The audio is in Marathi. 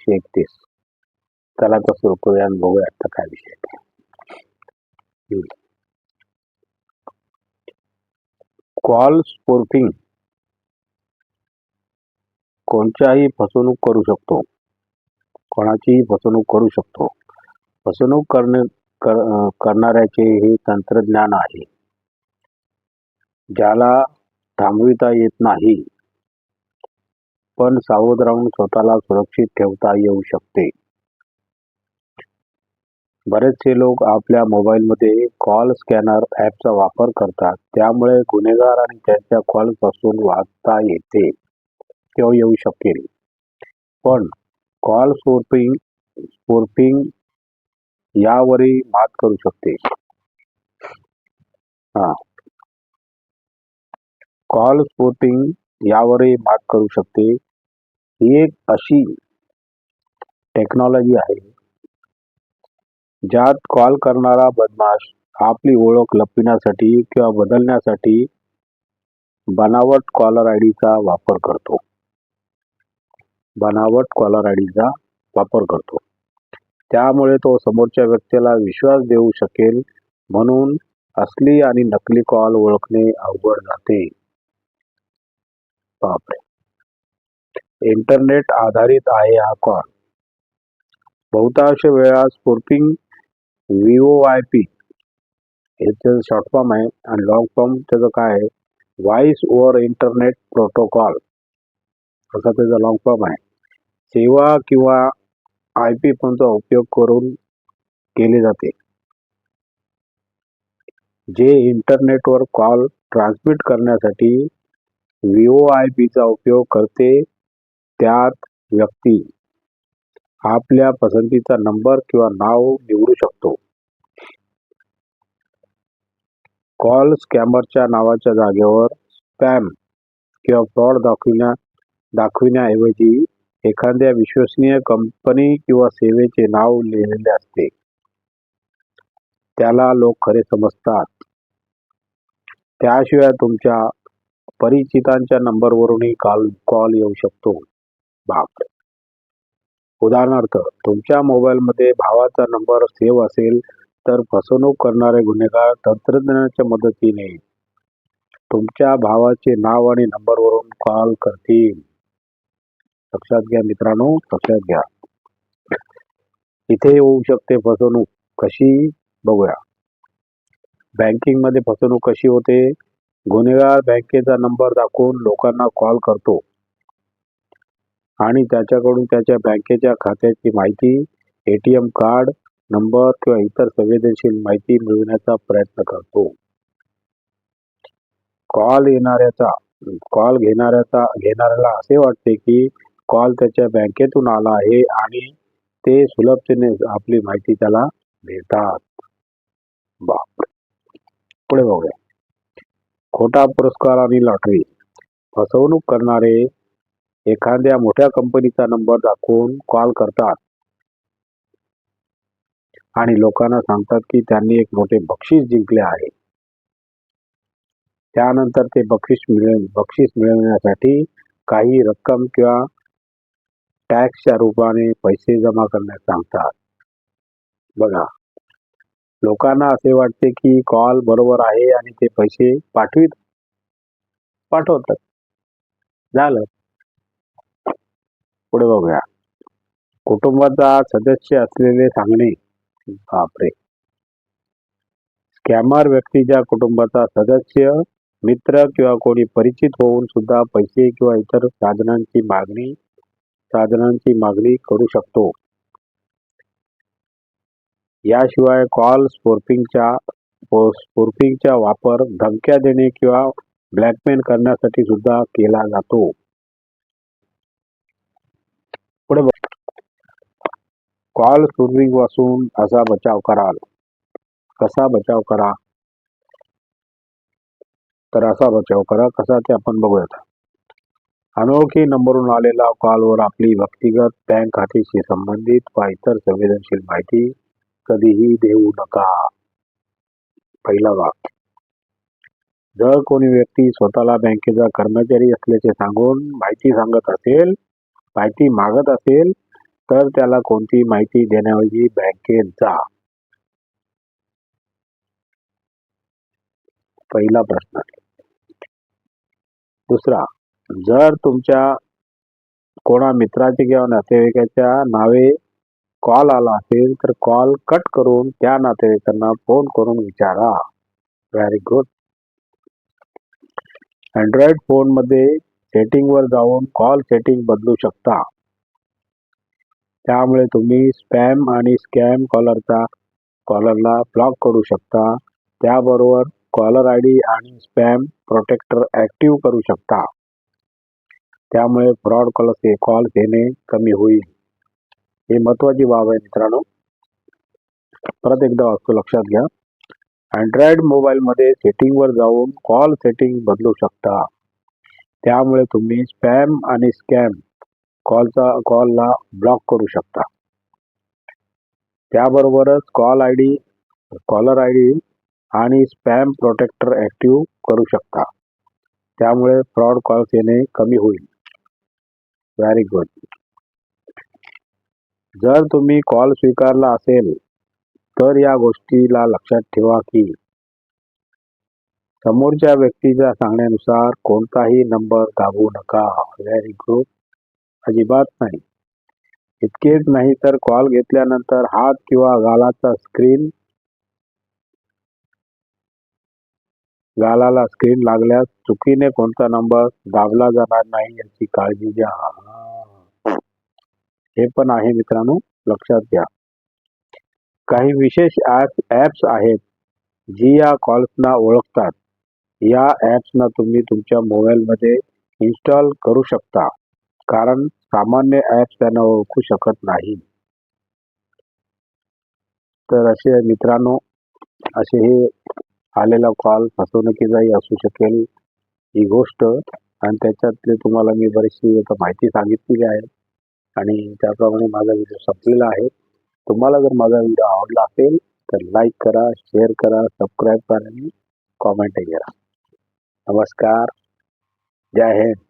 एकशे एकतीस चला तर सुरू करूया आणि बघूया आता काय विषय आहे. ते. कॉल स्पोर्फिंग कोणत्याही फसवणूक करू शकतो. कोणाचीही फसवणूक करू शकतो. फसवणूक करणे कर, करणाऱ्याचे हे तंत्रज्ञान आहे. ज्याला थांबविता येत नाही पण सावध राहून स्वतःला सुरक्षित ठेवता येऊ शकते. बरेचसे लोक आपल्या मोबाईलमध्ये कॉल स्कॅनर ॲपचा वापर करतात. त्यामुळे गुन्हेगार आणि त्यांच्या कॉलपासून वाचता येते. किंवा येऊ शकेल. पण कॉल स्पोर्पिंग स्पोर्पिंग यावरही मात करू शकते. हा. कॉल स्पोर्टिंग यावरही मात करू शकते. ही एक अशी टेक्नॉलॉजी आहे ज्यात कॉल करणारा बदमाश आपली ओळख लपविण्यासाठी किंवा बदलण्यासाठी बनावट कॉलर आय डीचा वापर करतो. बनावट कॉलर आय डीचा वापर करतो. त्यामुळे तो समोरच्या व्यक्तीला विश्वास देऊ शकेल म्हणून असली आणि नकली कॉल ओळखणे अवघड जाते. बापरे. इंटरनेट आधारित आहे हा कॉल. बहुतांश वेळा स्पोर्पिंग व्ही आय पी. हे त्याचं शॉर्ट फॉर्म आहे आणि लॉंग फॉर्म त्याचं काय आहे? Voice over internet protocol. असा त्याचा लॉंग फॉर्म आहे. सेवा किंवा आय पी फोनचा उपयोग करून केले जाते. जे इंटरनेटवर कॉल ट्रान्समिट करण्यासाठी व्ही आय पीचा उपयोग करते त्यात व्यक्ती आपल्या पसंतीचा नंबर किंवा नाव निवडू शकतो. कॉल स्कॅमरच्या नावाच्या जागेवर स्पॅम किंवा फ्रॉड दाखविण्या दाखविण्याऐवजी एखाद्या विश्वसनीय कंपनी किंवा सेवेचे नाव लिहिलेले असते. त्याला लोक खरे समजतात. त्याशिवाय तुमच्या परिचितांच्या नंबरवरूनही कॉल कॉल येऊ शकतो. बाप उदाहरणार्थ तुमच्या मोबाईलमध्ये भावाचा नंबर सेव्ह असेल तर फसवणूक करणारे गुन्हेगार तंत्रज्ञानाच्या मदतीने तुमच्या भावाचे नाव आणि नंबरवरून कॉल करतील. लक्षात घ्या मित्रांनो लक्षात घ्या. इथे होऊ शकते फसवणूक कशी? बघूया. बँकिंगमध्ये फसवणूक कशी होते? गुन्हेगार बँकेचा नंबर दाखवून लोकांना कॉल करतो. आणि त्याच्याकडून त्याच्या बँकेच्या खात्याची माहिती एटीएम कार्ड नंबर किंवा इतर संवेदनशील माहिती मिळवण्याचा प्रयत्न करतो. कॉल येणाऱ्याचा कॉल घेणाऱ्याचा घेणाऱ्याला असे वाटते की कॉल त्याच्या बँकेतून आला आहे आणि ते सुलभतेने आपली माहिती त्याला देतात. बाप पुढे बघूया. खोटा पुरस्कार आणि लॉटरी. फसवणूक करणारे एखाद्या मोठ्या कंपनीचा नंबर दाखवून कॉल करतात. आणि लोकांना सांगतात की त्यांनी एक मोठे बक्षीस जिंकले आहे. त्यानंतर ते बक्षीस मिळव बक्षीस मिळवण्यासाठी काही रक्कम किंवा टॅक्सच्या रूपाने पैसे जमा करण्यास सांगतात. बघा लोकांना असे वाटते की कॉल बरोबर आहे आणि ते पैसे पाठवित पाठवतात. झालं. पुढे बघूया. कुटुंबाचा सदस्य असलेले सांगणे बापरे. स्कॅमर व्यक्तीच्या कुटुंबाचा सदस्य मित्र किंवा कोणी परिचित होऊन सुद्धा पैसे किंवा इतर साधनांची मागणी साधनांची मागणी करू शकतो. याशिवाय कॉल स्पोर्पिंगच्या स्पोर्पिंगचा वापर धमक्या देणे किंवा ब्लॅकमेल करण्यासाठी सुद्धा केला जातो. पुढे कॉल स्पोर्पिंगपासून असा बचाव कराल कसा बचाव करा? तर असा बचाव करा कसा ते आपण बघूयात. अनोळखी नंबरून आलेला कॉलवर आपली व्यक्तिगत बँक खात्याशी संबंधित वा इतर संवेदनशील माहिती कधीही देऊ नका. पहिला भाग. जर कोणी व्यक्ती स्वतःला बँकेचा कर्मचारी असल्याचे सांगून माहिती सांगत असेल माहिती मागत असेल तर त्याला कोणती माहिती देण्याऐवजी बँकेत जा. पहिला प्रश्न. दुसरा जर तुमच्या कोणा मित्राचे किंवा नातेवाईकाच्या नावे कॉल आला असेल तर कॉल कट करून त्या नातेवाईकांना फोन करून विचारा. Very good. अँड्रॉइड फोनमध्ये सेटिंगवर जाऊन कॉल सेटिंग बदलू शकता. त्यामुळे तुम्ही स्पॅम आणि स्कॅम कॉलरचा कॉलरला ब्लॉक करू शकता. त्याबरोबर कॉलर आय डी आणि स्पॅम प्रोटेक्टर ऍक्टिव्ह करू शकता. त्यामुळे फ्रॉड कॉल कॉल घेणे कमी होईल. हे महत्त्वाची बाब आहे मित्रांनो. परत एकदा वाचतो लक्षात घ्या. अँड्रॉइड मोबाईलमध्ये सेटिंगवर जाऊन कॉल सेटिंग बदलू शकता. त्यामुळे तुम्ही स्पॅम आणि स्कॅम कॉलचा कॉलला ब्लॉक करू शकता. त्याबरोबरच call I D caller I D आणि स्पॅम प्रोटेक्टर ऍक्टिव्ह करू शकता. त्यामुळे फ्रॉड कॉल्स येणे कमी होईल. Very good. जर तुम्ही कॉल स्वीकारला असेल तर या गोष्टीला लक्षात ठेवा की समोरच्या व्यक्तीच्या सांगण्यानुसार कोणताही नंबर दाबू नका. व्हेरी गुड अजिबात नाही. इतकेच नाही तर कॉल घेतल्यानंतर हात किंवा गालाचा स्क्रीन गालाला स्क्रीन लागल्यास चुकीने कोणता नंबर दाबला जाणार नाही याची काळजी घ्या. हे पण आहे मित्रांनो लक्षात घ्या. काही विशेष ऍप्स आहेत जी या कॉल्सना ओळखतात. या ऍप्सना तुम्ही तुमच्या मोबाईलमध्ये इन्स्टॉल करू शकता. कारण सामान्य ऍप्स त्यांना ओळखू शकत नाही. तर असे मित्रांनो असे हे आलेला कॉल फसवणुकीचाही असू शकेल. ही गोष्ट आणि त्याच्यातले तुम्हाला मी बरीचशी आता माहिती सांगितलेली आहे. आणि त्याप्रमाणे माझा व्हिडिओ संपलेला आहे. तुम्हाला जर माझा व्हिडिओ आवडला असेल तर लाईक करा शेअर करा सबस्क्राईब करा आणि कॉमेंटही करा. नमस्कार. जय हिंद.